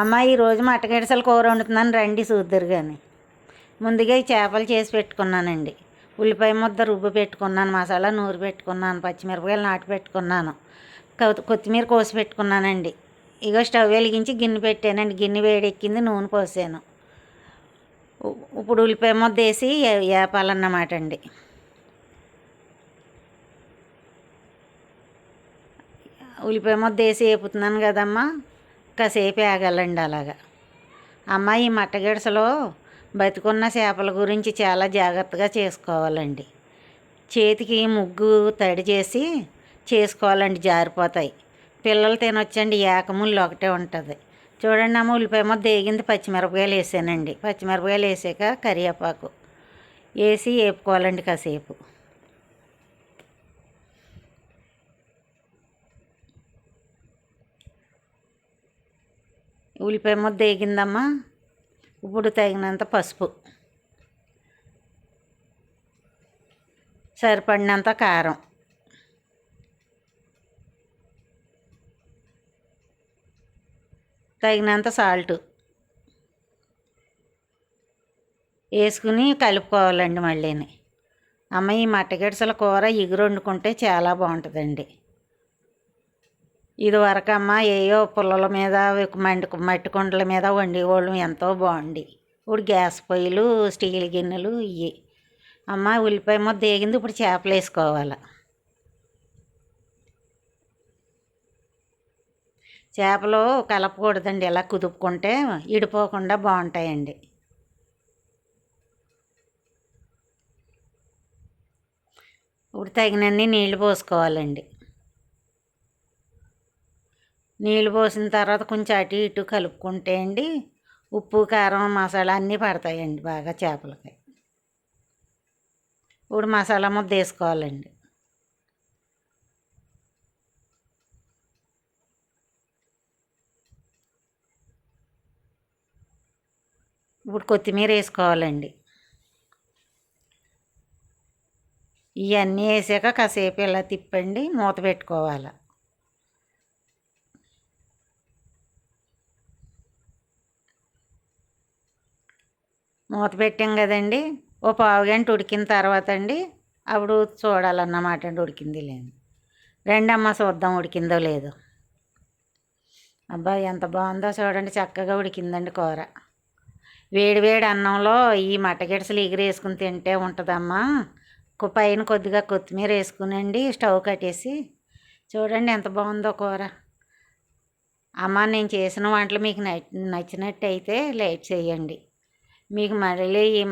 అమ్మ ఈరోజు మట్టగడిసలు కూర వండుతున్నాను రండి చూద్దరు కానీ ముందుగా ఈ చేపలు చేసి పెట్టుకున్నానండి. ఉల్లిపాయ ముద్ద రుబ్బు పెట్టుకున్నాను మసాలా నూరు పెట్టుకున్నాను పచ్చిమిరపకాయలు నాటు పెట్టుకున్నాను కొత్తిమీర కోసి పెట్టుకున్నానండి. ఇగో స్టవ్ వెలిగించి గిన్నె పెట్టానండి. గిన్నె వేడెక్కింది నూనె పోసాను. ఇప్పుడు ఉల్లిపాయ ముద్ద వేసి వేపాలన్నమాట అండి ఉల్లిపాయ ముద్ద వేసి వేపుతున్నాను కదమ్మా. కాసేపు వేగాలండి అలాగా. అమ్మ ఈ మట్టగిడసలో బతికున్న చేపల గురించి చాలా జాగ్రత్తగా చేసుకోవాలండి. చేతికి ముగ్గు తడి చేసి చేసుకోవాలండి జారిపోతాయి. పిల్లలు తినొచ్చండి ఏకముళ్ళు ఒకటే ఉంటుంది. చూడండి అమ్మ ఉల్లిపాయమో దేగింది పచ్చిమిరపకాయలు వేసానండి. పచ్చిమిరపకాయలు వేసాక కరివేపాకు వేసి వేపుకోవాలండి కాసేపు. ఉల్లిపాయ ముద్ద వేగిందమ్మా. ఇప్పుడు తగినంత పసుపు. సరిపడినంత కారం. తగినంత సాల్ట్. వేసుకుని కలుపుకోవాలండి మళ్ళీని. అమ్మ ఈ మట్టగడిసల కూర ఎగురు వండుకుంటే చాలా బాగుంటుందండి. ఇదివరకమ్మ ఏయో పుల్లల మీద మండి మట్టి కుండల మీద వండేవాళ్ళం ఎంతో బాగుండి. ఇప్పుడు గ్యాస్ పొయ్యిలు స్టీల్ గిన్నెలు ఇవి అమ్మ ఉల్లిపాయ ముద్ద వేగింది ఇప్పుడు చేపలు వేసుకోవాలి. చేపలు కలపకూడదండి ఇలా కుదుపుకుంటే ఇడిపోకుండా బాగుంటాయండి. ఇప్పుడు తగినన్ని నీళ్ళు పోసుకోవాలండి. నీళ్ళు పోసిన తర్వాత కొంచెం అటు ఇటు కలుపుకుంటే అండి ఉప్పు కారం మసాలా అన్నీ పడతాయండి బాగా చేపలకి. ఇప్పుడు మసాలా ముద్ద వేసుకోవాలండి. ఇప్పుడు కొత్తిమీర వేసుకోవాలండి. ఇవన్నీ వేసాక కాసేపు ఇలా తిప్పండి మూత పెట్టుకోవాలి. మూత పెట్టాం కదండి. ఓ పావు గంట ఉడికిన తర్వాత అండి అప్పుడు చూడాలన్నమాట అండి ఉడికింది లేదు రెండమ్మ చూద్దాం ఉడికిందో లేదో. అబ్బా ఎంత బాగుందో చూడండి చక్కగా ఉడికిందండి కూర. వేడి వేడి అన్నంలో ఈ మట్టగిడసలు ఎగిరేసుకుని తింటే ఉంటుందమ్మా. పైన కొద్దిగా కొత్తిమీర వేసుకునండి స్టవ్ కట్టేసి చూడండి ఎంత బాగుందో కూర. అమ్మ నేను చేసిన వంటలు మీకు నచ్చినట్టయితే లైట్ చేయండి. మీకు మరలే ఈ